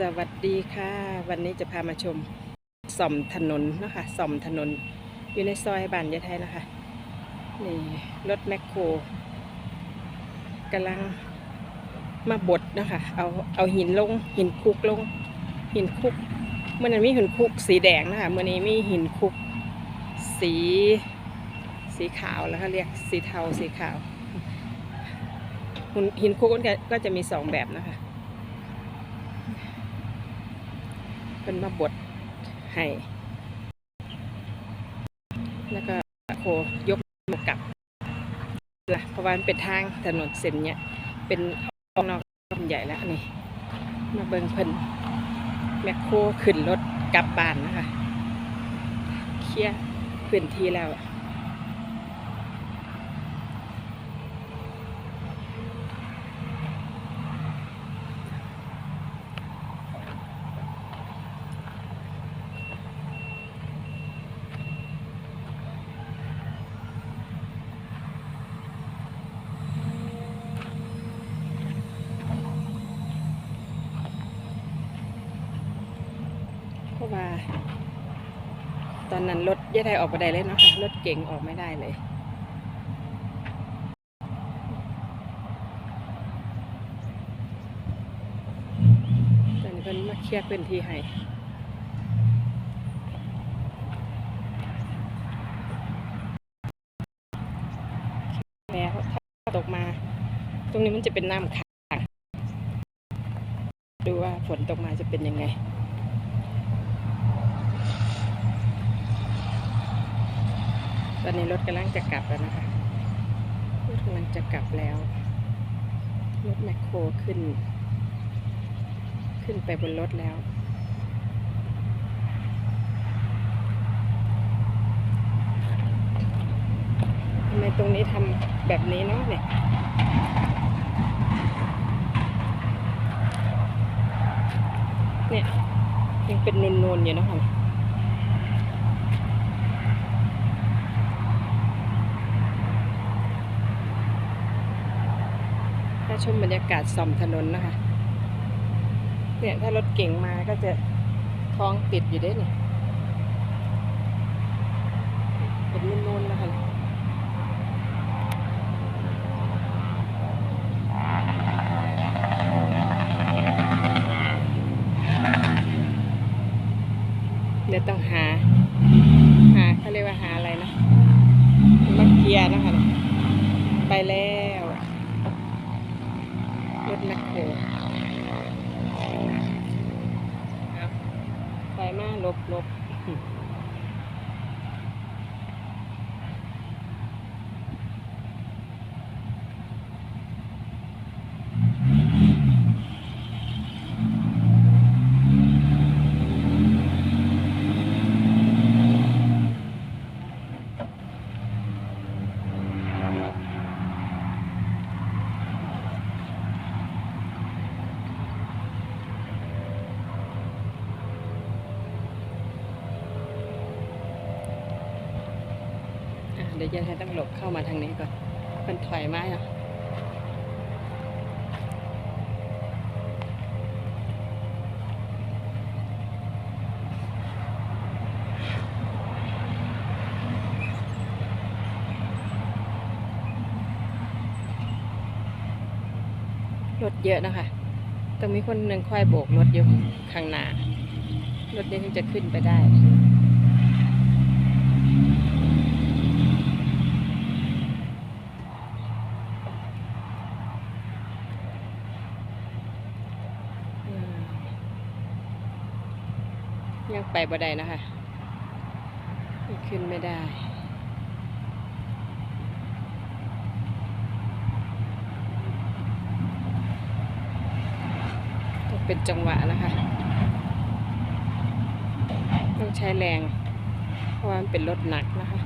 สวัสดีค่ะ วันนี้จะพามาชมส่อมถนนนะคะส่อมถนน อยู่ในซอยบ้านยายไทยนะคะ นี่รถแมคโครกำลังมาบดนะคะ เอาเอาหินลงหินคุกลง หินคุกเมื่อนั้นมีหินคุกสีแดงนะคะเมื่อนี้มีหินคุกสีสีขาวแล้วเขาเรียกสีเทาสีขาวหินคุกก็จะมีสองแบบนะคะ เป็นมาบดให้แล้วก็โคยกมากลับละเพราะว่ามันเป็นทางถนนเส้นเนี้ยเป็นออกนอกใหญ่แล้วนี่มาเบิงเพิ่นแมคโครขึ้นรถกลับบ้านนะคะ เคลียร์พื้นที่แล้ว เพ ราะว่า ตอนนั้นรถยายไทยออกมาได้เลยเนาะค่ะรถเก๋งออกไม่ได้เลยตอนนี้เพิ่นมาเคลียร์พื้นที่ให้แล้วถ้าตกมา ตรงนี้มันจะเป็นน้ำขังดูว่าฝนตกมาจะเป็นยังไง ตอนนี้รถกำลังจะกลับแล้วนะคะ รถกำลังจะกลับแล้ว รถแมคโครขึ้น ขึ้นไปบนรถแล้วทำไมตรงนี้ทำแบบนี้เนาะเนี่ยเนี่ยยังเป็นนูนๆอยู่นะคะ ถ้าชมบรรยากาศส่อมถนนนะคะ เนี่ยถ้ารถเก่งมาก็จะท้องติดอยู่ด้วยเนี่ยเป็นนูนๆนะคะเดี๋ยวต้องหา หาเขาเรียกว่าหาอะไรนะมาเกียร์นะคะ ไปแล้ว แมคโครครับไปมาลบลบ ดี๋ยวจะให้ต้องหลบเข้ามาทางนี้ก่อนมันถอยมาอะรถเยอะนะคะต้องมีคนหนึ่งคอยโบกรถอยู่ข้างหน้ารถนี้ถึงจะขึ้นไปได้ อืม ยังไปบ่ได้นะคะขึ้นไม่ได้ต้องเป็นจังหวะนะคะ ต้องใช้แรง เพราะว่ามันเป็นรถหนักนะคะ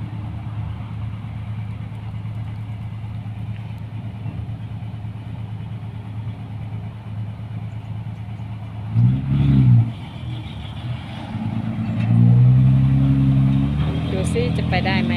ดูซิจะ ไปได้ไหม